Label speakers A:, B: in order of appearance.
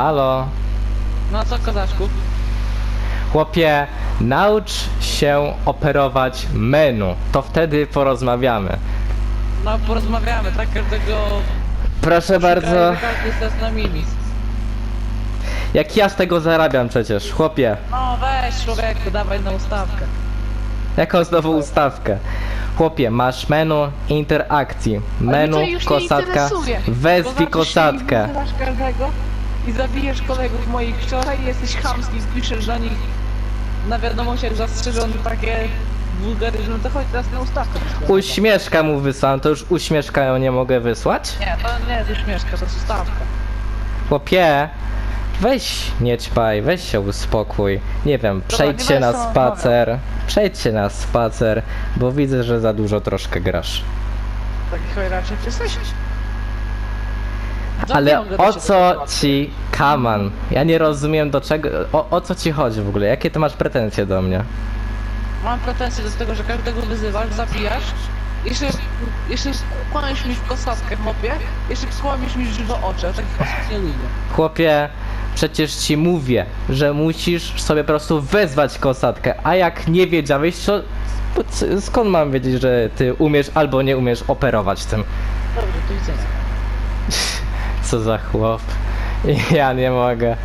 A: Halo?
B: No co kozaczku?
A: Chłopie, naucz się operować menu. To wtedy porozmawiamy.
B: No porozmawiamy, tak? Każdego...
A: Proszę bardzo. Jak ja z tego zarabiam przecież, chłopie.
B: No weź człowieku, dawaj na ustawkę.
A: Jaką znowu ustawkę? Chłopie, masz menu interakcji. Menu, kosatka. Wezwij kosatkę.
B: I zabijesz kolegów moich wczoraj i jesteś chamski, piszesz do nich na wiadomościach zastrzeżone takie wulgaryzmy, to chodź teraz na ustawkę.
A: Uśmieszka mu wysłałem, to już uśmieszka ją nie mogę wysłać?
B: Nie, to nie jest uśmieszka, to jest ustawka.
A: Chłopie, weź nie ćpaj, weź się uspokój. Nie wiem, przejdźcie
B: nie
A: na spacer. Przejdźcie na spacer, bo widzę, że za dużo troszkę grasz.
B: Taki chojraczek jesteś? Za
A: Ale o co
B: to
A: ci kaman? Ja nie rozumiem do czego. O, o co ci chodzi w ogóle? Jakie ty masz pretensje do mnie?
B: Mam pretensje do tego, że każdego wyzywasz, zabijasz. Jeszcze, jeszcze kłamiesz mi w kosatkę, mopie. Jeszcze kłamiesz mi w żywe oczy, a takich osób nie lubię.
A: Chłopie, przecież ci mówię, że musisz sobie po prostu wezwać kosatkę, a jak nie wiedziałeś, to to c- skąd mam wiedzieć, że ty umiesz albo nie umiesz operować tym?
B: Dobrze, do widzenia.
A: Co za chłop. Ja nie mogę.